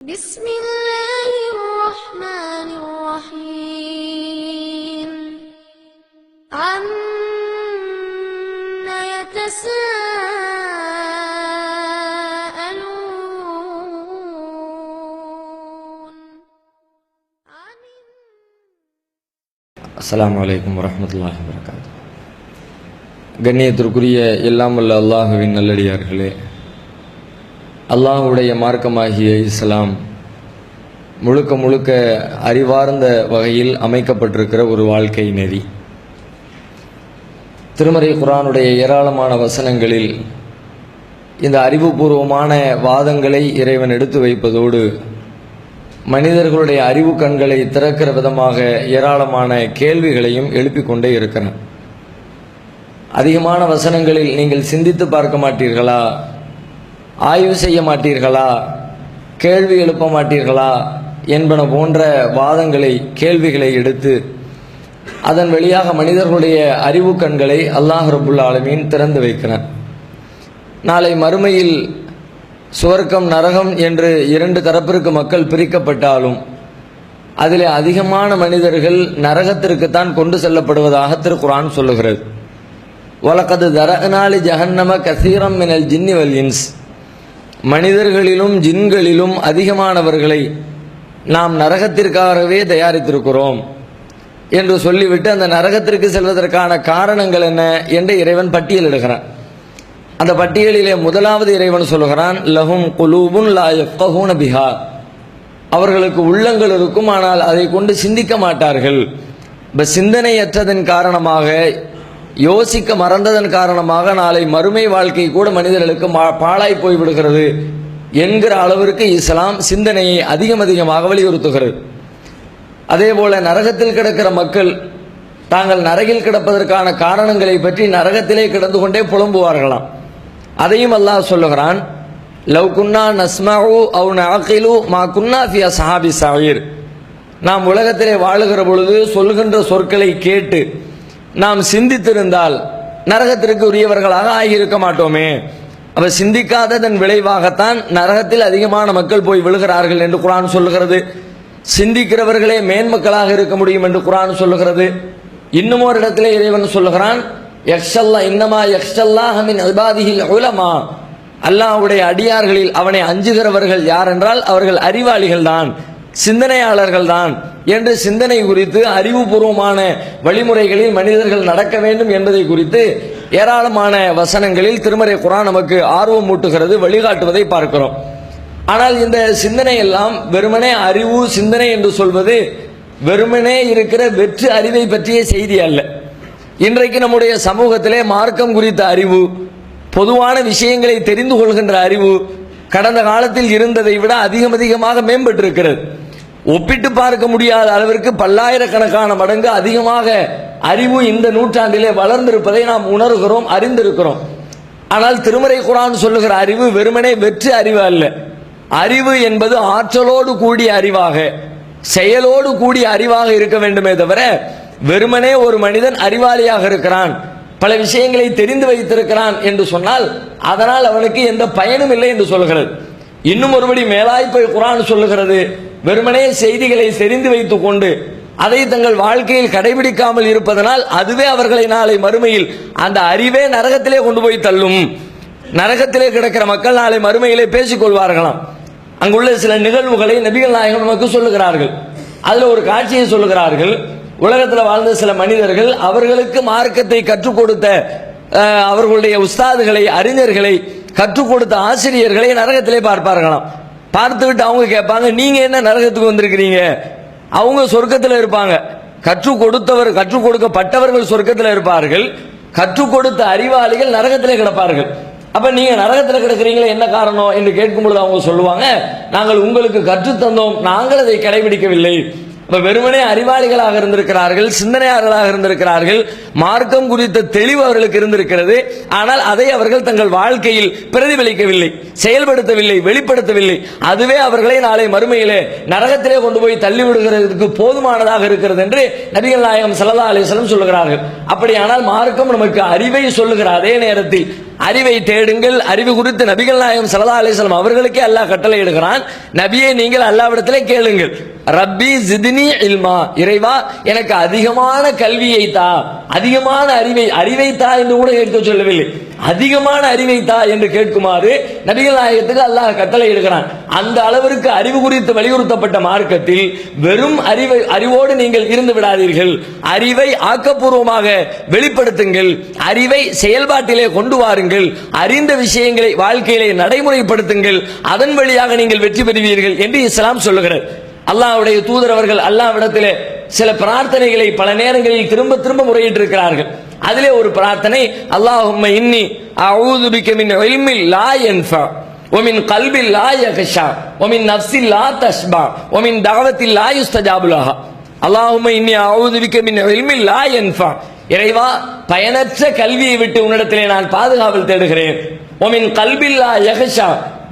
بسم الله الرحمن الرحيم عم يتساءلون عن அஸ்ஸலாமு அலைக்கும் வரஹ்மத்துல்லாஹி வரகாத்து கண்ணியத்திற்குரிய எல்லாம் வல்ல அல்லாஹுவின் நல்லடியார்களே அல்லாஹுடைய மார்க்கமாகிய இஸ்லாம் முழுக்க முழுக்க அறிவார்ந்த வகையில் அமைக்கப்பட்டிருக்கிற ஒரு வாழ்க்கை நெறி. திருமறை குரானுடைய ஏராளமான வசனங்களில் இந்த அறிவுபூர்வமான வாதங்களை இறைவன் எடுத்து வைப்பதோடு மனிதர்களுடைய அறிவு கண்களை திறக்கிற விதமாக ஏராளமான கேள்விகளையும் எழுப்பிக் கொண்டே இருக்கிறான். அதிகமான வசனங்களில் நீங்கள் சிந்தித்து பார்க்க மாட்டீர்களா? ஆய்வு செய்ய மாட்டீர்களா? கேள்வி எழுப்ப மாட்டீர்களா? என்பன போன்ற வாதங்களை கேள்விகளை எடுத்து அதன் வழியாக மனிதர்களுடைய அறிவு கண்களை அல்லாஹ் ரபுல் ஆலமீன் திறந்து வைக்கிறான் நாளை மறுமையில் சுவர்க்கம் நரகம் என்று இரண்டு தரப்பிற்கு மக்கள் பிரிக்கப்பட்டாலும் அதில் அதிகமான மனிதர்கள் நரகத்திற்குத்தான் கொண்டு செல்லப்படுவதாக திருக்குரான் சொல்லுகிறது. வழக்கது தரகனாலி ஜஹன்னம கசீரம் மினல் ஜின்னி வல் இன்ஸ். மனிதர்களிலும் ஜின்களிலும் அதிகமானவர்களை நாம் நரகத்திற்காகவே தயாரித்திருக்கிறோம் என்று சொல்லிவிட்டு அந்த நரகத்திற்கு செல்வதற்கான காரணங்கள் என்ன என்று இறைவன் பட்டியலிடுகிறான் அந்த பட்டியலிலே முதலாவது இறைவன் சொல்கிறான் லஹும் குலூபுன் லா பிஹா. அவர்களுக்கு உள்ளங்கள் இருக்கும் ஆனால் அதை கொண்டு சிந்திக்க மாட்டார்கள். இப்போ சிந்தனையற்றதன் காரணமாக யோசிக்க மறந்ததன் காரணமாக நாளை மறுமை வாழ்க்கை கூட மனிதர்களுக்கு மா- பாழாய் போய் விடுகிறது என்கிற அளவிற்கு இஸ்லாம் சிந்தனையை அதிகம் அதிகமாக வலியுறுத்துகிறது. அதே போல நரகத்தில் கிடக்கிற மக்கள் தாங்கள் நரகில் கிடப்பதற்கான காரணங்களை பற்றி நரகத்திலே கிடந்து கொண்டே புலம்புவார்களாம். அதையும் அல்லாஹ் சொல்லுகிறான் லவ் குன்னா நஸ்மஹு அவு நஅகிலு மா குன்னா சஹாபி அஸ்ஹாபி நாம் உலகத்திலே வாழுகிற பொழுது சொல்கின்ற சொற்களை கேட்டு நாம் சிந்தித்திருந்தால் நரகத்திற்கு உரியவர்களாக ஆகியிருக்க மாட்டோமே. அப்ப சிந்திக்காததன் விளைவாகத்தான் நரகத்தில் அதிகமான மக்கள் போய் விழுகிறார்கள் என்று குரான் சொல்லுகிறது. சிந்திக்கிறவர்களே மேன்மக்களாக இருக்க முடியும் என்று குரான் சொல்லுகிறது. இன்னும் ஒரு இடத்திலே இறைவன் சொல்லுகிறான் யக்ஷல்லா இன்னமா யக்ஷல்லாஹ் மின் இபாதிஹில் உலமா. அல்லாஹ்வுடைய அடியார்களில் அவனை அஞ்சுகிறவர்கள் யார் என்றால் அவர்கள் அறிவாளிகள் தான் சிந்தனையாளர்கள் தான் என்று சிந்தனை குறித்து அறிவுபூர்வமான வழிமுறைகளில் மனிதர்கள் நடக்க வேண்டும் என்பதை குறித்து ஏராளமான வசனங்களில் திருமறை குரான் நமக்கு ஆர்வம் மூட்டுகிறது வழிகாட்டுவதை பார்க்கிறோம். ஆனால் இந்த சிந்தனை எல்லாம் வெறுமனே அறிவு சிந்தனை என்று சொல்வது வெறுமனே இருக்கிற வெற்று அறிவை பற்றிய செய்தி அல்ல. இன்றைக்கு நம்முடைய சமூகத்திலே மார்க்கம் குறித்த அறிவு பொதுவான விஷயங்களை தெரிந்து கொள்கின்ற அறிவு கடந்த காலத்தில் இருந்ததை விட அதிகம் அதிகமாக மேம்பட்டிருக்கிறது. ஒப்பிட்டு பார்க்க முடியாத அளவிற்கு பல்லாயிரக்கணக்கான மடங்கு அதிகமாக அறிவு இந்த நூற்றாண்டிலே வளர்ந்திருப்பதை நாம் உணர்கிறோம் அறிந்திருக்கிறோம். ஆனால் திருமறை குரான் சொல்லுகிற அறிவு வெறுமனே வெற்று அறிவு அல்ல. அறிவு என்பது ஆற்றலோடு கூடிய அறிவாக செயலோடு கூடிய அறிவாக இருக்க வேண்டுமே தவிர வெறுமனே ஒரு மனிதன் அறிவாளியாக இருக்கிறான் பல விஷயங்களை தெரிந்து வைத்திருக்கிறான் என்று சொன்னால் அதனால் அவனுக்கு எந்த பயனும் இல்லை என்று சொல்கிறது. இன்னும் ஒருபடி மேலாய் போய் குரான் சொல்லுகிறது வெறுமனே செய்திகளை செறிந்து வைத்துக் கொண்டு அதை தங்கள் வாழ்க்கையில் கடைபிடிக்காமல் இருப்பதனால் அதுவே அவர்களை நாளை மறுமையில் அந்த அறிவே நரகத்திலே கொண்டு போய் தள்ளும். நரகத்திலே கிடக்கிற மக்கள் நாளை மறுமையிலே பேசிக் கொள்வார்களாம். அங்குள்ள சில நிகழ்வுகளை நபிகள் நாயகம் நமக்கு சொல்லுகிறார்கள். அதுல ஒரு காட்சியை சொல்லுகிறார்கள். உலகத்தில் வாழ்ந்த சில மனிதர்கள் அவர்களுக்கு மார்க்கத்தை கற்றுக் கொடுத்த அவர்களுடைய உஸ்தாதுகளை அறிஞர்களை கற்றுக் கொடுத்த ஆசிரியர்களை நரகத்திலே பார்ப்பார்களாம். பார்த்துவிட்டு அவங்க கேட்பாங்க நீங்க என்ன நரகத்துக்கு வந்திருக்கிறீங்க? அவங்க சொர்க்கத்தில் இருப்பாங்க. கற்றுக் கொடுத்தவர் கற்றுக் கொடுக்கப்பட்டவர்கள் சொர்க்கத்தில் இருப்பார்கள். கற்றுக் கொடுத்த அறிவாளிகள் நரகத்திலே கிடப்பார்கள். அப்ப நீங்க நரகத்தில் கிடக்கிறீங்களே என்ன காரணம்? என்று கேட்கும் பொழுது அவங்க சொல்லுவாங்க நாங்கள் உங்களுக்கு கற்றுத் தந்தோம் நாங்கள் அதை கடைபிடிக்கவில்லை. இப்ப வெறுமனே அறிவாளிகளாக இருந்திருக்கிறார்கள் சிந்தனையாளர்களாக இருந்திருக்கிறார்கள் மார்க்கம் குறித்த தெளிவு அவர்களுக்கு இருந்திருக்கிறது. ஆனால் அதை அவர்கள் தங்கள் வாழ்க்கையில் பிரதிபலிக்கவில்லை செயல்படுத்தவில்லை வெளிப்படுத்தவில்லை. அதுவே அவர்களை நாளை மறுமையிலே நரகத்திலே கொண்டு போய் தள்ளி விடுகிறதுக்கு போதுமானதாக இருக்கிறது என்று நபிகள் நாயகம் ஸல்லல்லாஹு அலைஹி சொல்லுகிறார்கள். அப்படியானால் மார்க்கம் நமக்கு அறிவை சொல்லுகிற அதே நேரத்தில் அறிவை தேடுங்கள். அறிவு குறித்து நபிகள் நாயகம் சல்லா அலிஸ்லாம் அவர்களுக்கே அல்லாஹ் கட்டளை எடுக்கிறான். நபியை நீங்கள் அல்லாவிடத்திலே கேளுங்கள். ரப்பி ஜிதினி இல்மா. இறைவா எனக்கு அதிகமான கல்வியை தா. அதிகமான அறிவை அறிவை தா என்று கூட எடுத்து சொல்லவில்லை. அதிகமான அறிவை தா என்று கேட்குமாறு நபிகள் நாயகத்துக்கு அல்லாஹ் கட்டளை எடுக்கிறான் அந்த அளவிற்கு அறிவு குறித்து வலியுறுத்தப்பட்ட மார்க்கத்தில் வெறும் அறிவை அறிவோடு நீங்கள் இருந்து விடாதீர்கள். அறிவை ஆக்கப்பூர்வமாக வெளிப்படுத்துங்கள். அறிவை செயல்பாட்டிலே கொண்டு வாருங்கள். அறிந்த விஷயங்களை வாழ்க்கையிலே நடைமுறைப்படுத்துங்கள். அதன் வழியாக நீங்கள் வெற்றி பெறுவீர்கள் என்று இஸ்லாம் சொல்லுகிறார் அல்லாஹ்வுடைய தூதர் அவர்கள் அல்லாஹ்விடத்திலே சில பிரார்த்தனைகளை பல நேரங்களில் திரும்ப திரும்ப முறையிட்டிருக்கிறார்கள். அதிலே ஒரு பிரார்த்தனை அல்லாஹும்ம இன்னி அஊது பிக்க மின் இல்மில் லா யன்ஃபா ومن قلب لا يخشى ومن نفس لا تشبع ومن دعوة لا يستجاب لها اللهم إني أعوذ بك من علم لا ينفع இறைவா பயனற்ற கல்வியை விட்டு உன்னிடத்திலே நான் பாதுகாவல் தேடுகிறேன் உமின் கல்பில்லா யகஷா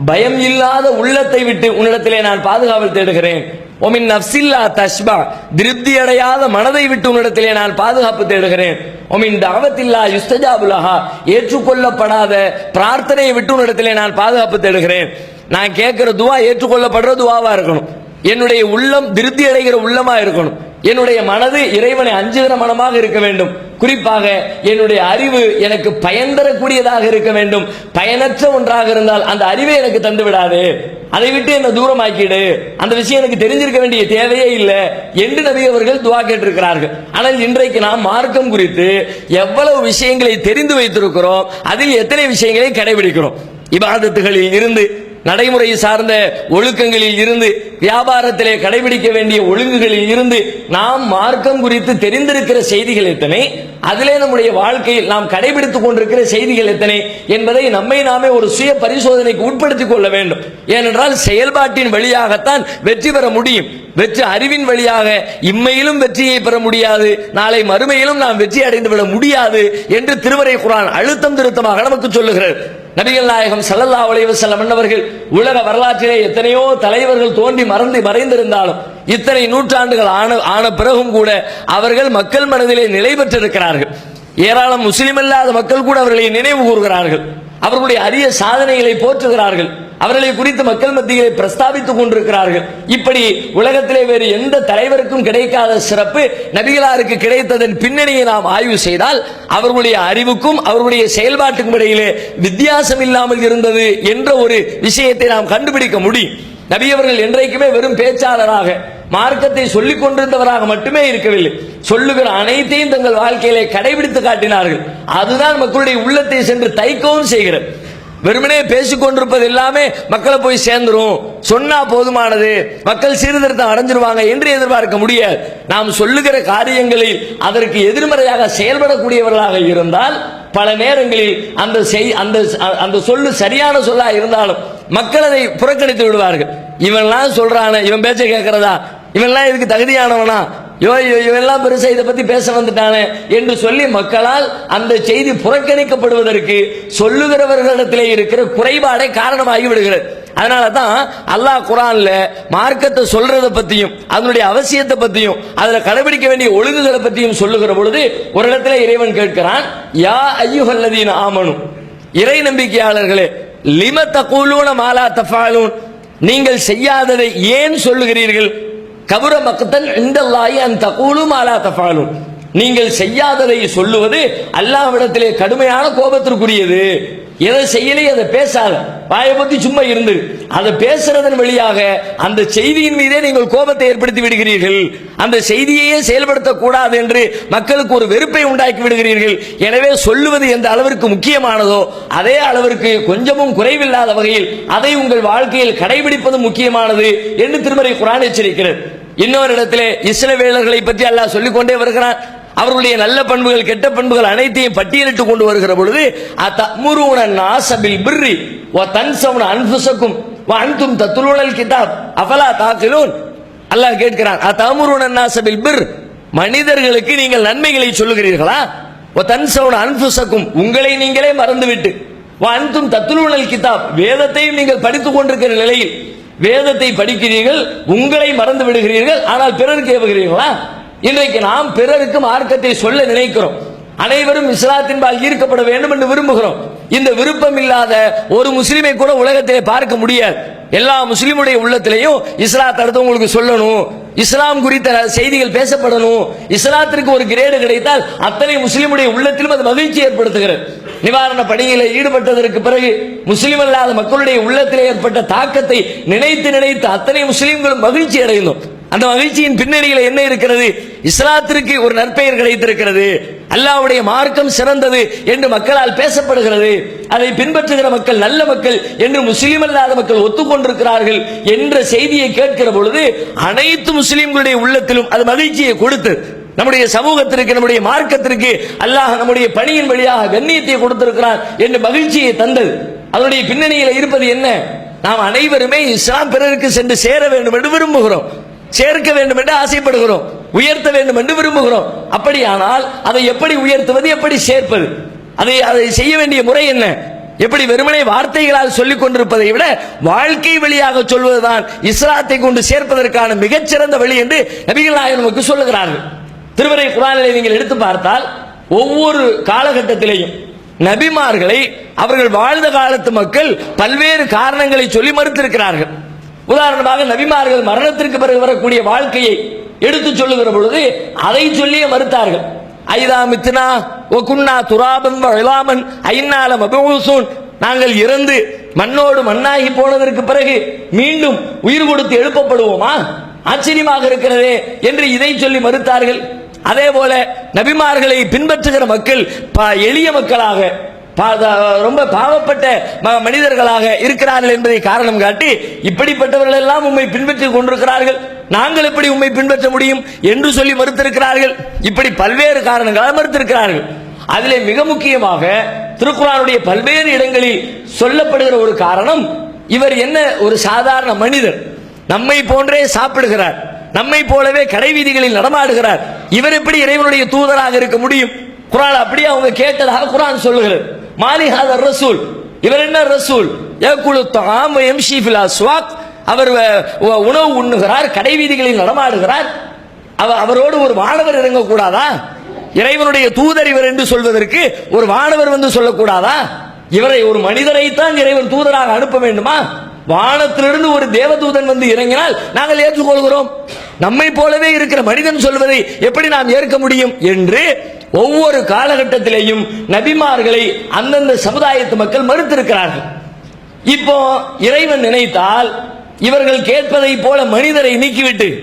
பயம் இல்லாத உள்ளத்தை விட்டு உன்னிடத்திலே நான் பாதுகாவல் தேடுகிறேன் ஒமின் நப்சில்லா தஷ்பா திருப்தி அடையாத மனதை விட்டு உன்னிடத்திலே நான் பாதுகாப்பு தேடுகிறேன். ஒமின் தாவத்தில்லா யுஸ்தஜாபுலஹா ஏற்றுக்கொள்ளப்படாத பிரார்த்தனையை விட்டு உன்னிடத்திலே நான் பாதுகாப்பு தேடுகிறேன். நான் கேட்கிற துவா ஏற்றுக்கொள்ளப்படுற துவாவா இருக்கணும். என்னுடைய உள்ளம் திருப்தி அடைகிற உள்ளமா இருக்கணும். என்னுடைய மனது இறைவனை அஞ்சுகிற மனமாக இருக்க வேண்டும். குறிப்பாக என்னுடைய அறிவு எனக்கு பயன் தரக்கூடியதாக இருக்க வேண்டும். பயனற்ற ஒன்றாக இருந்தால் அந்த அறிவை எனக்கு தந்து விடாது அதை விட்டு என்ன தூரமாக்கிடு. அந்த விஷயம் எனக்கு தெரிஞ்சிருக்க வேண்டிய தேவையே இல்லை என்று நபி அவர்கள் துவா கேட்டிருக்கிறார்கள். ஆனால் இன்றைக்கு நாம் மார்க்கம் குறித்து எவ்வளவு விஷயங்களை தெரிந்து வைத்திருக்கிறோம் அதில் எத்தனை விஷயங்களை கடைபிடிக்கிறோம். இபாதத்துகளில் இருந்து நடைமுறை சார்ந்த ஒழுக்கங்களில் இருந்து வியாபாரத்திலே கடைபிடிக்க வேண்டிய ஒழுங்குகளில் இருந்து நாம் மார்க்கம் குறித்து தெரிந்திருக்கிற செய்திகள் எத்தனை அதிலே நம்முடைய வாழ்க்கையில் நாம் கடைபிடித்துக் கொண்டிருக்கிற செய்திகள் எத்தனை என்பதை நம்மை நாமே ஒரு சுய பரிசோதனைக்கு உட்படுத்திக் கொள்ள வேண்டும். ஏனென்றால் செயல்பாட்டின் வழியாகத்தான் வெற்றி பெற முடியும். வெற்றி அறிவின் வழியாக இம்மையிலும் வெற்றியை பெற முடியாது. நாளை மறுமையிலும் நாம் வெற்றி அடைந்து விட முடியாது என்று திருவரை குரான் அழுத்தம் திருத்தமாக நமக்கு சொல்லுகிறது. நபிகள் நாயகம் சல்லல்லா அலைஹி செல்ல மன்னவர்கள் உலக வரலாற்றிலே எத்தனையோ தலைவர்கள் தோன்றி மறந்து மறைந்திருந்தாலும் இத்தனை நூற்றாண்டுகள் ஆன ஆன பிறகும் கூட அவர்கள் மக்கள் மனதிலே நிலை பெற்றிருக்கிறார்கள். ஏராளம் முஸ்லிம் அல்லாத மக்கள் கூட அவர்களை நினைவு கூறுகிறார்கள். அவர்களுடைய அரிய சாதனைகளை போற்றுகிறார்கள். அவர்களை குறித்து மக்கள் மத்தியிலே பிரஸ்தாபித்துக் கொண்டிருக்கிறார்கள். இப்படி உலகத்திலே வேறு எந்த தலைவருக்கும் கிடைக்காத சிறப்பு நபிகளாருக்கு கிடைத்ததன் பின்னணியை நாம் ஆய்வு செய்தால் அவர்களுடைய அறிவுக்கும் அவர்களுடைய செயல்பாட்டுக்கும் இடையிலே வித்தியாசம் இல்லாமல் இருந்தது என்ற ஒரு விஷயத்தை நாம் கண்டுபிடிக்க முடியும். நபியவர்கள் என்றைக்குமே வெறும் பேச்சாளராக மார்க்கத்தை சொல்லிக் கொண்டிருந்தவராக மட்டுமே இருக்கவில்லை. சொல்லுகிற அனைத்தையும் தங்கள் வாழ்க்கையிலே கடைபிடித்து காட்டினார்கள். அதுதான் மக்களுடைய உள்ளத்தை சென்று தைக்கவும் செய்கிறது. வெறுமனே பேசிக்கொண்டிருப்பது எல்லாமே மக்களை போய் சேர்ந்துரும். சொன்னா போதுமானது. மக்கள் சீர்திருத்தம் அடைஞ்சிருவாங்க என்று எதிர்பார்க்க முடியாது. நாம் சொல்லுகிற காரியங்களில் அதற்கு எதிர்மறையாக செயல்படக்கூடியவர்களாக இருந்தால் பல நேரங்களில் அந்த செய் அந்த அந்த சொல்லு சரியான சொல்லா இருந்தாலும் மக்கள் அதை புறக்கணித்து விடுவார்கள். இவன்லாம் சொல்றான இவன் பேச்சை கேட்கிறதா? இவெல்லாம் இதுக்கு தகுதியானவனா? யோ இவெல்லாம் பெருசா இதை பத்தி பேச வந்துட்டானே என்று சொல்லி மக்களால் அந்த செய்தி புறக்கணிக்கப்படுவதற்கு சொல்லுகிறவர்களிடத்திலே இருக்கிற குறைபாடே காரணமாகி விடுகிறது அதனால தான் அல்லாஹ் குரான்ல மார்க்கத்தை சொல்றதை பத்தியும் அதனுடைய அவசியத்தை பத்தியும் அதுல கடைபிடிக்க வேண்டிய ஒழுங்குகளை பத்தியும் சொல்லுகிற பொழுது ஒரு இடத்துல இறைவன் கேட்கிறான் யா ஐயுகல்லதீன் ஆமனும் இறை நம்பிக்கையாளர்களே லிம தகூலூன மாலா தஃபாலூன்? நீங்கள் செய்யாததை ஏன் சொல்லுகிறீர்கள்? கபுர மக்கத்தன் இந்தல்லாயி அன் தகூலு மாலா தஃபாலூன் நீங்கள் செய்யாததை சொல்லுவது அல்லாவிடத்திலே கடுமையான கோபத்திற்குரியது. எதை செய்யலை அதை பேசாத. வாயை பத்தி சும்மா இருந்து. அதை பேசுறதன் வழியாக அந்த செய்தியின் மீதே நீங்கள் கோபத்தை ஏற்படுத்தி விடுகிறீர்கள். அந்த செய்தியையே செயல்படுத்தக்கூடாது என்று மக்களுக்கு ஒரு வெறுப்பை உண்டாக்கி விடுகிறீர்கள். எனவே சொல்லுவது எந்த அளவிற்கு முக்கியமானதோ அதே அளவிற்கு கொஞ்சமும் குறைவில்லாத வகையில் அதை உங்கள் வாழ்க்கையில் கடைபிடிப்பது முக்கியமானது என்று திருமறை குரான் எச்சரிக்கிறது. இன்னொரு இடத்திலே இஸ்ரவேலர்களை பற்றி அல்லாஹ் சொல்லிக்கொண்டே வருகிறான். அவர்களுடைய நல்ல பண்புகள் கெட்ட பண்புகள் அனைத்தையும் பட்டியலிட்டு கொண்டு வருகிற பொழுது அத்தமுருவன நாசபில் பிர்ரி ஓ தன்சவன அன்புசக்கும் வா அன்தும் தத்துலுணல் கிதாப் அஃபலா தாக்கிலூன். அல்லாஹ் கேட்கிறான் அத்தமுருவன நாசபில் பிர் மனிதர்களுக்கு நீங்கள் நன்மைகளை சொல்லுகிறீர்களா? ஓ தன்சவன அன்புசக்கும் உங்களை நீங்களே மறந்துவிட்டு. வ அன்தும் தத்துலுணல் கிதாப் வேதத்தையும் நீங்கள் படித்துக் கொண்டிருக்கிற நிலையில் வேதத்தை படிக்கிறீர்கள் உங்களை மறந்து விடுகிறீர்கள் ஆனால் பிறருக்கு ஏவுகிறீர்களா இன்றைக்கு நாம் பிறருக்கு மார்க்கத்தை சொல்ல நினைக்கிறோம். அனைவரும் இஸ்லாத்தின்பால் ஈர்க்கப்பட வேண்டும் என்று விரும்புகிறோம். இந்த விருப்பம் இல்லாத ஒரு முஸ்லிமை கூட உலகத்திலே பார்க்க முடியாது. எல்லா முஸ்லிமுடைய உள்ளத்திலையும் இஸ்லாத்தை அடுத்தவங்களுக்கு சொல்லணும். இஸ்லாம் குறித்த செய்திகள் பேசப்படணும். இஸ்லாத்திற்கு ஒரு கிரேடு கிடைத்தால் அத்தனை முஸ்லிமுடைய உள்ளத்திலும் அது மகிழ்ச்சி ஏற்படுத்துகிறது. நிவாரண பணியில் ஈடுபட்டதற்கு பிறகு முஸ்லிம் அல்லாத மக்களுடைய உள்ளத்தில் ஏற்பட்ட தாக்கத்தை நினைத்து நினைத்து அத்தனை முஸ்லிம்களும் மகிழ்ச்சி அடைந்தோம். அந்த மகிழ்ச்சியின் பின்னணியில் என்ன இருக்கிறது? இஸ்லாத்திற்கு ஒரு நற்பெயர் கிடைத்திருக்கிறது. அல்லாவுடைய மார்க்கம் சிறந்தது என்று மக்களால் பேசப்படுகிறது. அதை பின்பற்றுகிற மக்கள் நல்ல மக்கள் என்று முஸ்லீம் அல்லாத மக்கள் ஒத்துக்கொண்டிருக்கிறார்கள் என்ற செய்தியை கேட்கிற பொழுது அனைத்து முஸ்லீம்களுடைய உள்ளத்திலும் அது மகிழ்ச்சியை கொடுத்து நம்முடைய சமூகத்திற்கு நம்முடைய மார்க்கத்திற்கு அல்லாஹ் நம்முடைய பணியின் வழியாக கண்ணியத்தை கொடுத்திருக்கிறார் என்று மகிழ்ச்சியை தந்தது. அதனுடைய பின்னணியில் இருப்பது என்ன? நாம் அனைவருமே இஸ்லாம் பிறருக்கு சென்று சேர வேண்டும் என்று விரும்புகிறோம். சேர்க்க வேண்டும் என்று ஆசைப்படுகிறோம். உயர்த்த வேண்டும் என்று விரும்புகிறோம். அப்படியானால் அதை எப்படி உயர்த்துவது எப்படி சேர்ப்பது? அதை அதை செய்ய வேண்டிய முறை என்ன? எப்படி வெறுமனை வார்த்தைகளால் சொல்லிக் கொண்டிருப்பதை விட வாழ்க்கை வழியாக சொல்வதுதான் இஸ்லாத்தை கொண்டு சேர்ப்பதற்கான மிகச்சிறந்த வழி என்று நபிகள் நாயகம் நமக்கு சொல்லுகிறார்கள். திருவரை குரானிலே நீங்கள் எடுத்து பார்த்தால் ஒவ்வொரு காலகட்டத்திலேயும் நபிமார்களை அவர்கள் வாழ்ந்த காலத்து மக்கள் பல்வேறு காரணங்களை சொல்லி மறுத்திருக்கிறார்கள். உதாரணமாக நபிமார்கள் மரணத்திற்கு பிறகு வரக்கூடிய வாழ்க்கையை எடுத்து சொல்லுகிற பொழுது அதை சொல்லியே மறுத்தார்கள். ஐதா மித்னா ஒகுன்னா துராபம் இளாமன் ஐநால மபூசூன். நாங்கள் இறந்து மண்ணோடு மண்ணாகி போனதற்கு பிறகு மீண்டும் உயிர் கொடுத்து எழுப்பப்படுவோமா? ஆச்சரியமாக இருக்கிறதே என்று இதை சொல்லி மறுத்தார்கள். அதே போல நபிமார்களை பின்பற்றுகிற மக்கள் ப- எளிய மக்களாக ரொம்ப பாவப்பட்ட ம- மனிதர்களாக இருக்கிறார்கள் என்பதை காரணம் காட்டி இப்படிப்பட்டவர்கள் எல்லாம் உண்மை பின்பற்றிக் கொண்டிருக்கிறார்கள். நாங்கள் எப்படி உண்மை பின்பற்ற முடியும் என்று சொல்லி மறுத்திருக்கிறார்கள். இப்படி பல்வேறு காரணங்களால் மறுத்திருக்கிறார்கள். அதிலே மிக முக்கியமாக திருக்குறானுடைய பல்வேறு இடங்களில் சொல்லப்படுகிற ஒரு காரணம் இவர் என்ன ஒரு சாதாரண மனிதர். நம்மை போன்றே சாப்பிடுகிறார். நம்மை போலவே கடை வீதிகளில் நடமாடுகிறார். இவர் எப்படி இறைவனுடைய தூதராக இருக்க முடியும்? குரான் அப்படியே அவங்க கேட்டதாக குரான் சொல்லுகிறது. மாலிஹாத ரசூல். இவர் என்ன ரசூல்? ஏகுலு தாம் எம்ஷி ஃபில் அஸ்வாக். அவர் உணவு உண்ணுகிறார் கடை வீதிகளில் நடமாடுகிறார். அவரோடு ஒரு மாணவர் இறங்கக்கூடாதா? இறைவனுடைய தூதர் இவர் என்று சொல்வதற்கு ஒரு மாணவர் வந்து சொல்லக்கூடாதா? இவரை ஒரு மனிதரைத்தான் இறைவன் தூதராக அனுப்ப வேண்டுமா? வானத்திலிருந்து ஒரு தேவதூதன் வந்து இறங்கினால் நாங்கள் ஏற்றுக்கொள்கிறோம். நம்மை போலவே இருக்கிற மனிதன் சொல்வதை எப்படி நாம் ஏற்க முடியும்? என்று ஒவ்வொரு காலகட்டத்திலேயும் நபிமார்களை அந்தந்த சமுதாயத்து மக்கள் மறுத்திருக்கிறார்கள். இப்போ இறைவன் நினைத்தால் இவர்கள் கேட்பதை போல மனிதரை நீக்கிவிட்டு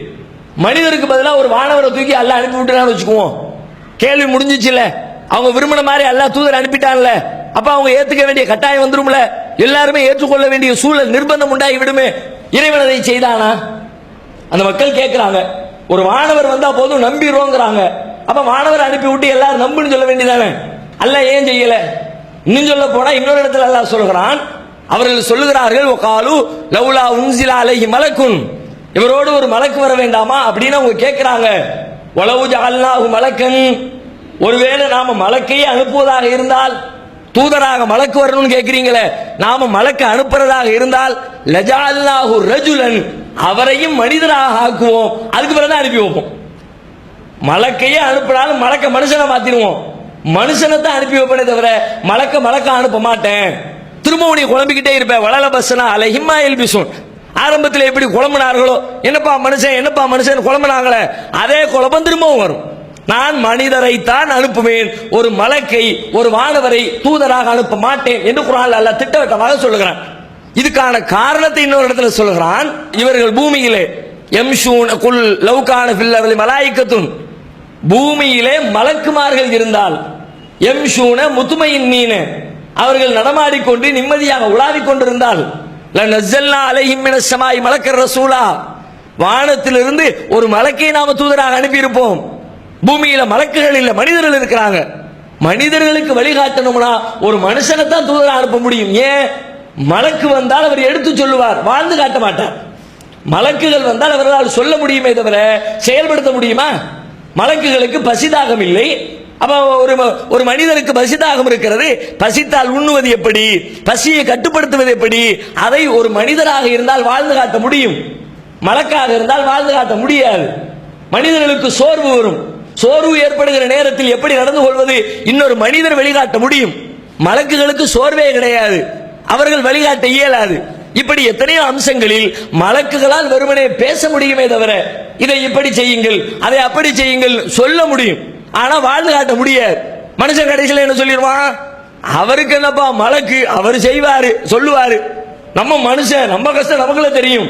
மனிதருக்கு பதிலாக ஒரு வானவரை தூக்கி அல்ல அனுப்பி விட்டுறான்னு வச்சுக்குவோம். கேள்வி முடிஞ்சிச்சுல? அவங்க விரும்பின மாதிரி எல்லா தூதர் அனுப்பிட்டான்ல? அப்ப அவங்க ஏத்துக்க வேண்டிய கட்டாயம் வந்துரும்ல? எல்லாருமே ஏற்றுக்கொள்ள வேண்டிய சூழல் நிர்பந்தம் உண்டாகி விடுமே இறைவன் அதை செய்தானா? அந்த மக்கள் கேட்கிறாங்க. ஒரு வானவர் வந்தா போதும் நம்பிடுவோங்கிறாங்க. அப்ப மாணவர் அனுப்பி விட்டு எல்லாரும் நம்புன்னு சொல்ல வேண்டியதானே? அல்ல ஏன் செய்யல? இன்னும் சொல்ல போனா இன்னொரு இடத்துல அல்லாஹ் சொல்கிறான் அவர்கள் சொல்லுகிறார்கள் காலு லவுலா உன்சிலா அலைஹி மலக்குன். இவரோடு ஒரு மலக்கு வர வேண்டாமா? அப்படின்னு அவங்க கேட்கிறாங்க உளவு ஜால்னாஹு மலக்கன். ஒருவேளை நாம மலக்கையே அனுப்புவதாக இருந்தால் தூதராக மலக்கு வரணும்னு கேட்கிறீங்களே நாம மலக்கு அனுப்புறதாக இருந்தால் லஜால்னாஹு ரஜுலன். அவரையும் மனிதராக ஆக்குவோம். அதுக்கு பிறகு தான் அனுப்பி வைப்போம். மலக்கையே அனுப்பினாலும் மலக்க மனுஷனை மாத்திடுவோம். மனுஷனை தான் அனுப்பி வைப்பனே தவிர மலக்க மலக்க அனுப்ப மாட்டேன். திரும்ப நீ குழம்பிக்கிட்டே இருப்பேன். வளல பஸ்னா அலை ஹிம்மா எல்பிசோன். ஆரம்பத்தில் எப்படி குழம்புனார்களோ என்னப்பா மனுஷன் என்னப்பா மனுஷன் குழம்புனாங்களே அதே குழப்பம் திரும்பவும் வரும். நான் மனிதரை தான் அனுப்புவேன். ஒரு மலக்கை ஒரு வானவரை தூதராக அனுப்ப மாட்டேன் என்று குரான் அல்ல திட்டவட்டமாக சொல்லுகிறான். இதுக்கான காரணத்தை இன்னொரு இடத்துல சொல்லுகிறான். இவர்கள் பூமியிலே எம்ஷூன் குல் லவ்கான ஃபில்லவலி மலாய்க்கத்துன். பூமியிலே மலக்குமார்கள் இருந்தால் எம்ஷூன முத்துமையின் மீன் அவர்கள் நடமாடிக்கொண்டு நிம்மதியாக உலாவிக் கொண்டிருந்தால் லநஸ்ஸல்னா மலக்கர் ரசூலா. வானத்திலிருந்து ஒரு மலக்கை நாம தூதராக அனுப்பியிருப்போம். பூமியில மலக்குகள் இல்ல மனிதர்கள் இருக்கிறாங்க. மனிதர்களுக்கு வழிகாட்டணும்னா ஒரு மனுஷனை தான் தூதராக அனுப்ப முடியும். ஏன்? மலக்கு வந்தால் அவர் எடுத்து சொல்லுவார் வாழ்ந்து காட்ட மாட்டார். மலக்குகள் வந்தால் அவர்களால் சொல்ல முடியுமே தவிர செயல்படுத்த முடியுமா? மலக்குகளுக்கு பசிதாகம் இல்லை அப்போ ஒரு ஒரு மனிதனுக்கு பசிதாகம் இருக்கிறது. பசித்தால் உண்ணுவது எப்படி? பசியை கட்டுப்படுத்துவது எப்படி? அதை ஒரு மனிதராக இருந்தால் வாழ்ந்து காட்ட முடியும். மலக்காக இருந்தால் வாழ்ந்து காட்ட முடியாது. மனிதர்களுக்கு சோர்வு வரும். சோர்வு ஏற்படுகிற நேரத்தில் எப்படி நடந்து கொள்வது? இன்னொரு மனிதர் வழிகாட்ட முடியும். மலக்குகளுக்கு சோர்வே கிடையாது. அவர்கள் வழிகாட்ட இயலாது. இப்படி எத்தனையோ அம்சங்களில் மலக்குகளால் வெறுமனே பேச முடியுமே தவிர இதை இப்படி செய்யுங்கள் அதை அப்படி செய்யுங்கள் சொல்ல முடியும். ஆனா வாழ்ந்து காட்ட முடியாது. மனுஷன் கடைசியில் என்ன சொல்லிடுவான்? அவருக்கு என்னப்பா மலக்கு? அவர் செய்வாரு சொல்லுவாரு. நம்ம மனுஷன் நம்ம கஷ்டம் நமக்குள்ள தெரியும்.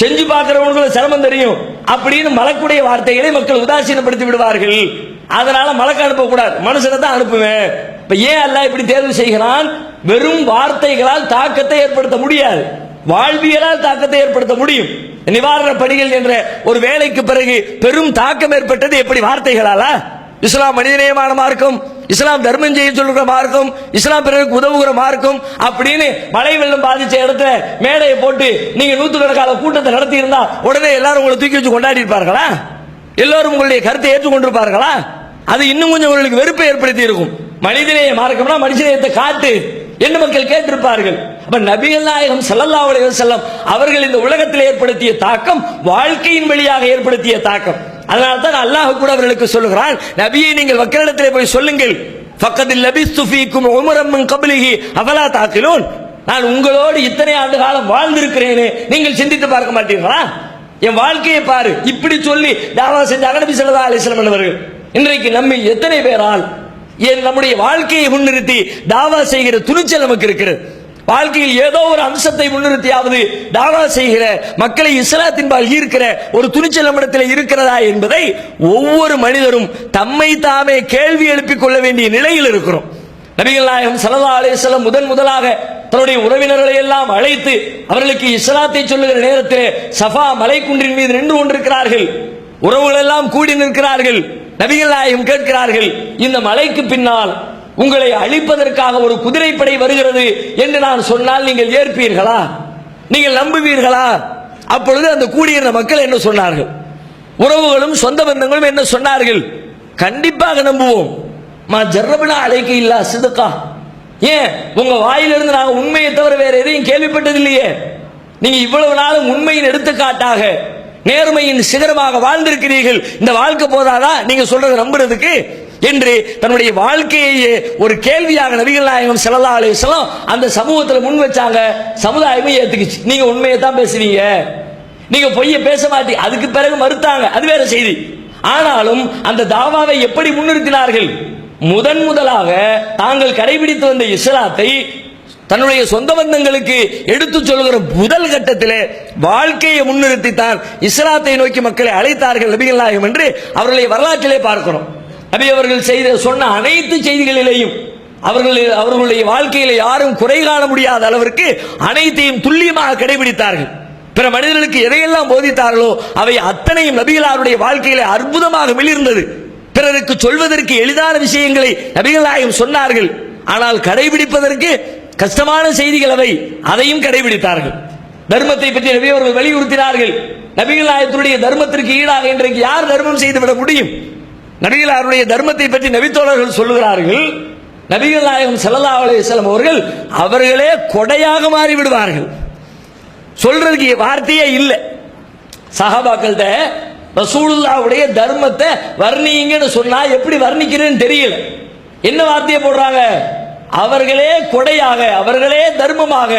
செஞ்சு பார்க்கிறவங்களுக்கு சிரமம் தெரியும். அப்படின்னு மலக்குடைய வார்த்தைகளை மக்கள் உதாசீனப்படுத்தி விடுவார்கள். அதனால மலக்கு அனுப்பக்கூடாது. மனுஷனை தான் அனுப்புவேன். இப்ப ஏன் அல்லாஹ் இப்படி தேர்வு செய்கிறான்? வெறும் வார்த்தைகளால் தாக்கத்தை ஏற்படுத்த முடியாது. வாழ்வியலால் தாக்கத்தை ஏற்படுத்த முடியும். நிவாரண பணிகள் என்ற ஒரு வேலைக்கு பிறகு பெரும் தாக்கம் ஏற்பட்டது எப்படி வார்த்தைகளாலா? இஸ்லாம் மனிதநேயமான மார்க்கம் இஸ்லாம் தர்மம் செய்ய சொல்லுகிற மார்க்கம் இஸ்லாம் பிறருக்கு உதவுகிற மார்க்கம் அப்படின்னு மழை வெள்ளம் பாதிச்ச இடத்துல மேடையை போட்டு நீங்க நூத்துக்கணக்கான கூட்டத்தை நடத்தி இருந்தா உடனே எல்லாரும் உங்களை தூக்கி வச்சு கொண்டாடி இருப்பார்களா எல்லாரும் உங்களுடைய கருத்தை ஏற்றுக்கொண்டிருப்பார்களா? அது இன்னும் கொஞ்சம் உங்களுக்கு வெறுப்பை ஏற்படுத்தி இருக்கும் மனிதநேய மார்க்கம்னா மனிதநேயத்தை காட்டு. என்று மக்கள் கேட்டிருப்பார்கள்? அப்ப நபிகள் நாயகம் சல்லல்லா அலைஹி செல்லம் அவர்கள் இந்த உலகத்தில் ஏற்படுத்திய தாக்கம் வாழ்க்கையின் வழியாக ஏற்படுத்திய தாக்கம். அதனால தான் அல்லாஹ் கூட அவர்களுக்கு சொல்லுகிறான் நபியை நீங்கள் மக்களிடத்திலே போய் சொல்லுங்கள். பக்கத்தில் லபிஸ்து ஃபீக்கும் உமரம் கபலிகி அவலா தாக்கிலோன்? நான் உங்களோடு இத்தனை ஆண்டு காலம் வாழ்ந்திருக்கிறேனே. நீங்கள் சிந்தித்து பார்க்க மாட்டீர்களா? என் வாழ்க்கையை பாரு. இப்படி சொல்லி தாவா செஞ்ச நபி ஸல்லல்லாஹு அலைஹி என்பவர்கள் இன்றைக்கு நம்மை எத்தனை பேரால் என் நம்முடைய வாழ்க்கையை முன்னிறுத்தி தாவா செய்கிற துணிச்சல் நமக்கு இருக்கிறது? வாழ்க்கையில் ஏதோ ஒரு அம்சத்தை முன்னிறுத்தியாவது தாவா செய்கிற மக்களை இஸ்லாத்தின்பால் ஈர்க்கிற ஒரு துணிச்சல் நம்மிடத்தில் இருக்கிறதா என்பதை ஒவ்வொரு மனிதரும் தம்மை தாமே கேள்வி எழுப்பிக் கொள்ள வேண்டிய நிலையில் இருக்கிறோம். நபிகள் நாயகம் சலதா அலேசலம் முதன் முதலாக தன்னுடைய உறவினர்களை எல்லாம் அழைத்து அவர்களுக்கு இஸ்லாத்தை சொல்லுகிற நேரத்தில் சஃபா மலைக்குன்றின் மீது நின்று கொண்டிருக்கிறார்கள். உறவுகள் எல்லாம் கூடி நிற்கிறார்கள். நபிகள் நாயகம் கேட்கிறார்கள் இந்த மலைக்கு பின்னால் உங்களை அழிப்பதற்காக ஒரு குதிரைப்படை வருகிறது என்று நான் சொன்னால் நீங்கள் ஏற்பீர்களா? நீங்கள் நம்புவீர்களா? அப்பொழுது அந்த கூடியிருந்த மக்கள் என்ன சொன்னார்கள்? உறவுகளும் சொந்த பந்தங்களும் என்ன சொன்னார்கள்? கண்டிப்பாக நம்புவோம். மா ஜர்ரபனா அழைக்க இல்லா சிதுக்கா. ஏன்? உங்க வாயிலிருந்து நாங்கள் உண்மையை தவிர வேற எதையும் கேள்விப்பட்டது இல்லையே நீங்க இவ்வளவு நாளும் உண்மையின் எடுத்துக்காட்டாக நேர்மையின் சிகரமாக வாழ்ந்திருக்கிறீர்கள். இந்த வாழ்க்கை போதாதா? நீங்க சொல்றதை நம்புறதுக்கு என்று தன்னுடைய வாழ்க்கையே ஒரு கேள்வியாக நபிகள் நாயகம் ஸல்லல்லாஹு அலைஹி அந்த சமூகத்தில் முன் வச்சாங்க. சமுதாயமே ஏத்துக்குச்சு. நீங்க உண்மையை தான் பேசுவீங்க நீங்க பொய்ய பேச மாட்டீங்க. அதுக்கு பிறகு மறுத்தாங்க. அது வேற செய்தி. ஆனாலும் அந்த தாவாவை எப்படி முன்னிறுத்தினார்கள்? முதன் முதலாக தாங்கள் கடைபிடித்து வந்த இஸ்லாத்தை தன்னுடைய சொந்த பந்தங்களுக்கு எடுத்து சொல்கிற முதல் கட்டத்திலே வாழ்க்கையை முன்னிறுத்தி தான் இஸ்லாத்தை நோக்கி மக்களை அழைத்தார்கள் நபிகள் நாயகம் என்று அவர்களை வரலாற்றிலே பார்க்கிறோம். நபி அவர்கள் செய்த சொன்ன அனைத்து செய்திகளிலேயும் அவர்கள் அவர்களுடைய வாழ்க்கையில யாரும் குறை காண முடியாத அளவிற்கு அனைத்தையும் துல்லியமாக கடைபிடித்தார்கள். பிற மனிதர்களுக்கு எதையெல்லாம் போதித்தார்களோ அவை அத்தனையும் நபிகளாருடைய வாழ்க்கையில அற்புதமாக மிளிர்ந்தது. பிறருக்கு சொல்வதற்கு எளிதான விஷயங்களை நபிகள் நாயகம் சொன்னார்கள். ஆனால் கடைபிடிப்பதற்கு கஷ்டமான செய்திகள் அவை. அதையும் கடைபிடித்தார்கள். தர்மத்தை பற்றி நபி அவர்கள் வலியுறுத்தினார்கள். நபிகள் தர்மத்திற்கு ஈடாக இன்றைக்கு யார் தர்மம் செய்துவிட முடியும்? நபிகளாருடைய தர்மத்தை பற்றி நபித்தோழர்கள் சொல்லுகிறார்கள். நபிகள் நாயகம் ஸல்லல்லாஹு அலையம் அவர்கள் அவர்களே கொடையாக மாறி விடுவார்கள் சொல்றதுக்கு வார்த்தையே இல்லை. சஹாபாக்கள்கிட்ட ரசூலுல்லாவுடைய தர்மத்தை வர்ணிங்கன்னு சொன்னா எப்படி வர்ணிக்கிறேன்னு தெரியல. என்ன வார்த்தையை போடுறாங்க? அவர்களே கொடையாக அவர்களே தர்மமாக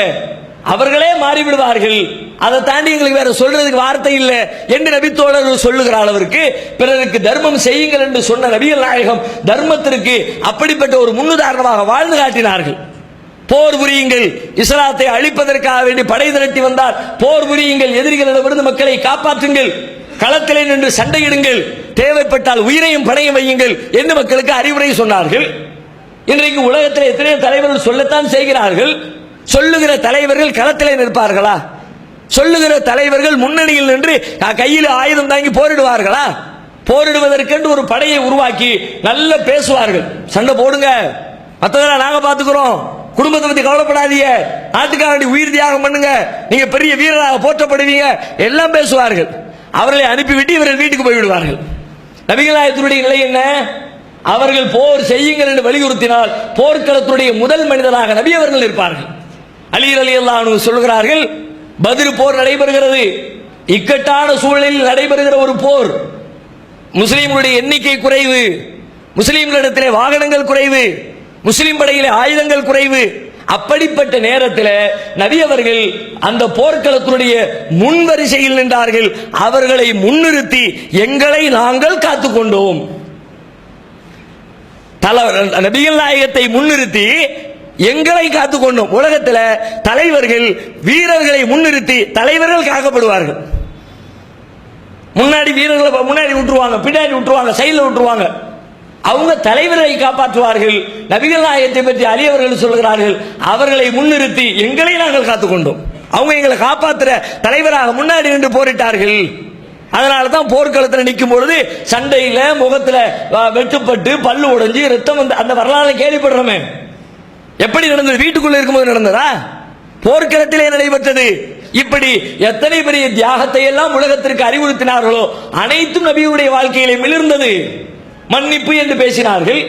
அவர்களே மாறிவிடுவார்கள். அதை தாண்டி எங்களுக்கு வேற சொல்றதுக்கு வார்த்தை இல்லை என்று நபித்தோழர்கள் சொல்லுகிற அளவிற்கு பிறருக்கு தர்மம் செய்யுங்கள் என்று சொன்ன நபிகள் நாயகம் தர்மத்திற்கு அப்படிப்பட்ட ஒரு முன்னுதாரணமாக வாழ்ந்து காட்டினார்கள். போர் புரியுங்கள் இஸ்லாத்தை அழிப்பதற்காக வேண்டி படை திரட்டி வந்தால் போர் புரியுங்கள் எதிரிகளிடமிருந்து மக்களை காப்பாற்றுங்கள். களத்திலே நின்று சண்டையிடுங்கள். தேவைப்பட்டால் உயிரையும் பணையும் வையுங்கள் என்று மக்களுக்கு அறிவுரை சொன்னார்கள். இன்றைக்கு உலகத்தில் எத்தனையோ தலைவர்கள் சொல்லத்தான் செய்கிறார்கள்? சொல்லுகிற தலைவர்கள் களத்தில் நிற்பார்களா? சொல்லுகிற தலைவர்கள் முன்னணியில் நின்று கையில் ஆயுதம் தாங்கி போரிடுவார்களா? போரிடுவதற்கென்று ஒரு படையை உருவாக்கி நல்ல பேசுவார்கள். சண்டை போடுங்க. மற்றதெல்லாம் நாங்க பாத்துக்கிறோம் குடும்பத்தை பத்தி கவலைப்படாதீங்க. நாட்டுக்காக வேண்டி உயிர் தியாகம் பண்ணுங்க. நீங்க பெரிய வீரராக போற்றப்படுவீங்க. எல்லாம் பேசுவார்கள். அவர்களை அனுப்பிவிட்டு இவர்கள் வீட்டுக்கு போய்விடுவார்கள். நபிகளாயத்தினுடைய நிலை என்ன? அவர்கள் போர் செய்யுங்கள் என்று வலியுறுத்தினால் போர்க்களத்துடைய முதல் மனிதனாக நபி அவர்கள் இருப்பார்கள். அலி அலி அல்லாஹ் சொல்கிறார்கள் பதில் போர் நடைபெறுகிறது. இக்கட்டான சூழலில் நடைபெறுகிற ஒரு போர். முஸ்லீம்களுடைய எண்ணிக்கை குறைவு. முஸ்லீம்களிடத்திலே வாகனங்கள் குறைவு. முஸ்லீம் படையிலே ஆயுதங்கள் குறைவு. அப்படிப்பட்ட நேரத்தில் நபி அவர்கள் அந்த போர்க்களத்தினுடைய முன் வரிசையில் நின்றார்கள். அவர்களை முன்னிறுத்தி எங்களை நாங்கள் காத்துக்கொண்டோம். தல நபிகள் நாயகத்தை முன்னிறுத்தி எங்களை காத்துக்கொண்டோம். உலகத்தில் தலைவர்கள் வீரர்களை முன்னிறுத்தி தலைவர்கள் காக்கப்படுவார்கள். முன்னாடி வீரர்களை முன்னாடி விட்டுருவாங்க பின்னாடி விட்டுருவாங்க சைடில் விட்டுருவாங்க. அவங்க தலைவரை காப்பாற்றுவார்கள். நபிகள் நாயகத்தை பற்றி அரியவர்கள் சொல்கிறார்கள். அவர்களை முன்னிறுத்தி எங்களை நாங்கள் காத்துக்கொண்டோம். அவங்க எங்களை காப்பாற்றுற தலைவராக முன்னாடி நின்று போரிட்டார்கள். அதனால தான் போர்க்களத்தில் நிற்கும் பொழுது சண்டையில் முகத்தில் வெட்டுப்பட்டு பல்லு உடைஞ்சு ரத்தம் வந்து அந்த வரலாறு கேள்விப்படுறோமே. எப்படி நடந்தது? வீட்டுக்குள்ள இருக்கும்போது நடந்ததா? போர்க்களத்திலே நடைபெற்றது. இப்படி எத்தனை பெரிய தியாகத்தை எல்லாம் உலகத்திற்கு அறிவுறுத்தினார்களோ அனைத்தும் நபியுடைய வாழ்க்கையிலே மிளிர்ந்தது. மன்னிப்பு என்று பேசினார்கள்.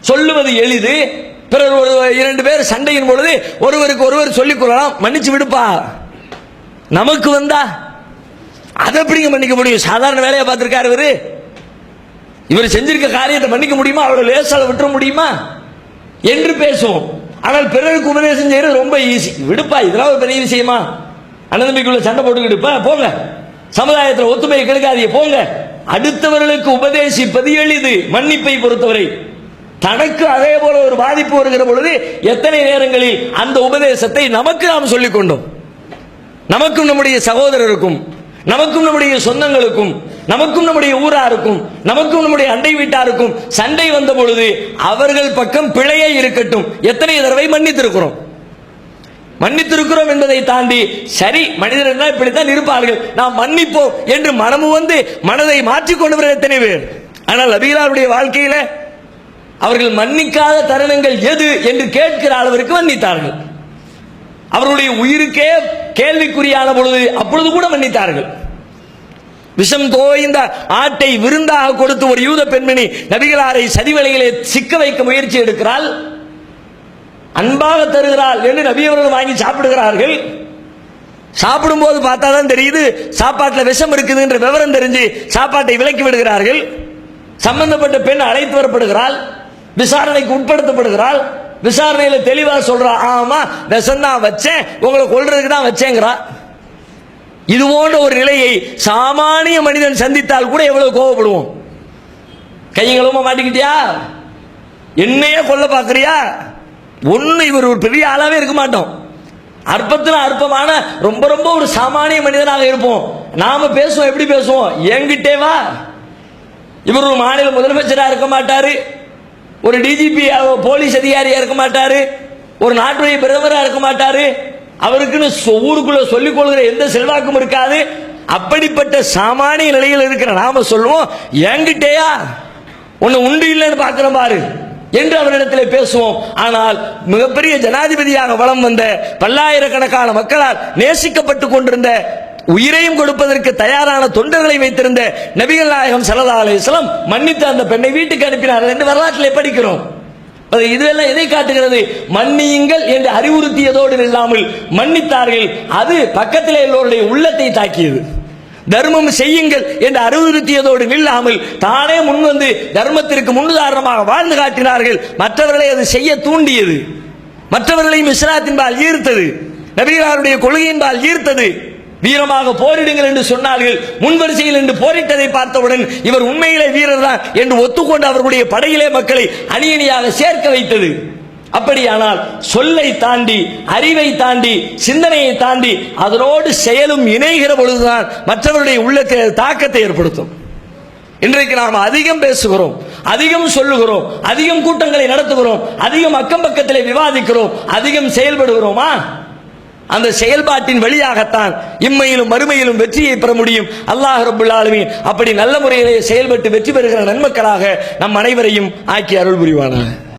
சொல்லுவது எளிது. பிறர் ஒரு இரண்டு பேர் சண்டையின் பொழுது ஒருவருக்கு ஒருவர் சொல்லிக் கொள்ளலாம். மன்னிச்சு விடுப்பா. நமக்கு வந்தா அதை எப்படிங்க மன்னிக்க முடியும்? சாதாரண வேலையை பார்த்துருக்காரு இவர். இவர் செஞ்சிருக்க காரியத்தை மன்னிக்க முடியுமா? அவரை லேசால விட்டுற முடியுமா? என்று பேசுவோம். ஆனால் பிறருக்கு உபதேசம் செய்யறது ரொம்ப ஈஸி விடுப்பா இதெல்லாம் ஒரு பெரிய விஷயமா? அனந்தமிக்குள்ள சண்டை போட்டுக்கிட்டுப்பா போங்க. சமுதாயத்தில் ஒத்துமையை கெடுக்காதீங்க. போங்க. அடுத்தவர்களுக்கு உபதேசிப்பது எளிது. மன்னிப்பை பொறுத்தவரை. தனக்கு அதே போல ஒரு பாதிப்பு வருகிற பொழுது எத்தனை நேரங்களில் அந்த உபதேசத்தை நமக்கு நாம் சொல்லிக் கொண்டோம். நமக்கும் நம்முடைய சகோதரருக்கும். நமக்கும் நம்முடைய சொந்தங்களுக்கும் நமக்கும் நம்முடைய ஊராருக்கும் நமக்கும் நம்முடைய அண்டை வீட்டாருக்கும் சண்டை வந்த பொழுது அவர்கள் பக்கம் பிழையே இருக்கட்டும். எத்தனை தடவை மன்னித்திருக்கிறோம்? மன்னித்திருக்கிறோம் என்பதை தாண்டி சரி மனிதர்கள் இப்படித்தான் இருப்பார்கள். நாம் மன்னிப்போம் என்று மனமு வந்து மனதை மாற்றிக் கொண்டவர் எத்தனை பேர்? ஆனால் அபீலாருடைய வாழ்க்கையில அவர்கள் மன்னிக்காத தருணங்கள் எது என்று கேட்கிற அளவிற்கு மன்னித்தார்கள். அவருடைய உயிருக்கே கேள்விக்குறியான பொழுது அப்பொழுது கூட மன்னித்தார்கள். விஷம் தோய்ந்த ஆட்டை விருந்தாக கொடுத்து ஒரு யூத பெண்மணி நபிகளாரை சதிவலையிலே சிக்க வைக்க முயற்சி எடுக்கிறாள். அன்பாக தருகிறாள் என்று நபி அவர்கள் வாங்கி சாப்பிடுகிறார்கள். சாப்பிடும்போது பார்த்தா தான் தெரியுது சாப்பாட்டில் விஷம் இருக்குதுன்ற விவரம் தெரிஞ்சு சாப்பாட்டை விலக்கி விடுகிறார்கள். சம்பந்தப்பட்ட பெண் அழைத்து வரப்படுகிறாள் விசாரணைக்கு உட்படுத்தப்படுகிறாள். விசாரணையில தெளிவா சொல்றா ஆமா விஷம் தான் வச்சேன் உங்களை கொள்றதுக்கு தான் வச்சேங்கிறா. இது போன்ற ஒரு நிலையை சாமானிய மனிதன் சந்தித்தால் கூட எவ்வளவு கோவப்படுவோம்? கையங்களுமா மாட்டிக்கிட்டியா? என்னையே கொல்ல பார்க்குறியா? ஒண்ணு இவர் ஒரு பெரிய ஆளாவே இருக்க மாட்டோம். அற்பத்தில் அற்பமான ரொம்ப ரொம்ப ஒரு சாமானிய மனிதனாக இருப்போம். நாம பேசுவோம் எப்படி பேசுவோம்? என்கிட்டே வா. இவர் ஒரு மாநில முதலமைச்சராக இருக்க மாட்டாரு. ஒரு டிஜிபி போலீஸ் அதிகாரியா இருக்க மாட்டாரு. ஒரு நாட்டுடைய பிரதமராக இருக்க மாட்டாரு. அவருக்குன்னு ஊருக்குள்ள சொல்லிக் கொள்கிற எந்த செல்வாக்கும் இருக்காது. அப்படிப்பட்ட சாமானிய நிலையில் இருக்கிற நாம சொல்லுவோம் என்கிட்டயா? ஒன்னு உண்டு இல்லைன்னு பாக்குற பாரு. என்று அவரிடத்தில் பேசுவோம். ஆனால் மிகப்பெரிய ஜனாதிபதியாக வலம் வந்த பல்லாயிரக்கணக்கான மக்களால் நேசிக்கப்பட்டு கொண்டிருந்த உயிரையும் கொடுப்பதற்கு தயாரான தொண்டர்களை வைத்திருந்த நபிகள் நாயகம் ஸல்லல்லாஹு அலிஸ்லாம் மன்னித்து அந்த பெண்ணை வீட்டுக்கு அனுப்பினார்கள். என்று வரலாற்றிலே படிக்கிறோம். அது இதுவெல்லாம் எதை காட்டுகிறது? மன்னியுங்கள் என்று அறிவுறுத்தியதோடு இல்லாமல் மன்னித்தார்கள். அது பக்கத்தில் எல்லோருடைய உள்ளத்தை தாக்கியது. தர்மம் செய்யுங்கள் என்று அறிவுறுத்தியதோடு நில்லாமல் தானே முன்வந்து தர்மத்திற்கு முன்னுதாரணமாக வாழ்ந்து காட்டினார்கள். மற்றவர்களை அது செய்ய தூண்டியது. மற்றவர்களையும் இஸ்லாத்தின்பால் ஈர்த்தது. நபிகளாருடைய கொள்கையின்பால் ஈர்த்தது. வீரமாக போரிடுங்கள் என்று சொன்னார்கள். முன்வரிசையில் என்று போரிட்டதை பார்த்தவுடன் இவர் உண்மையிலே வீரர் தான் என்று ஒத்துக்கொண்டு அவர்களுடைய படையிலே மக்களை அணியணியாக சேர்க்க வைத்தது. அப்படியானால் சொல்லை தாண்டி அறிவை தாண்டி சிந்தனையை தாண்டி அதனோடு செயலும் இணைகிற பொழுதுதான் மற்றவருடைய உள்ளத்தில் தாக்கத்தை ஏற்படுத்தும். இன்றைக்கு நாம் அதிகம் பேசுகிறோம் அதிகம் சொல்லுகிறோம் அதிகம் கூட்டங்களை நடத்துகிறோம் அதிகம் அக்கம் பக்கத்திலே விவாதிக்கிறோம் அதிகம் செயல்படுகிறோமா? அந்த செயல்பாட்டின் வழியாகத்தான் இம்மையிலும் மறுமையிலும் வெற்றியை பெற முடியும். அல்லாஹ் ரபுல் அப்படி நல்ல முறையிலே செயல்பட்டு வெற்றி பெறுகிற நன்மக்களாக நம் அனைவரையும் ஆக்கி அருள் புரிவானாக.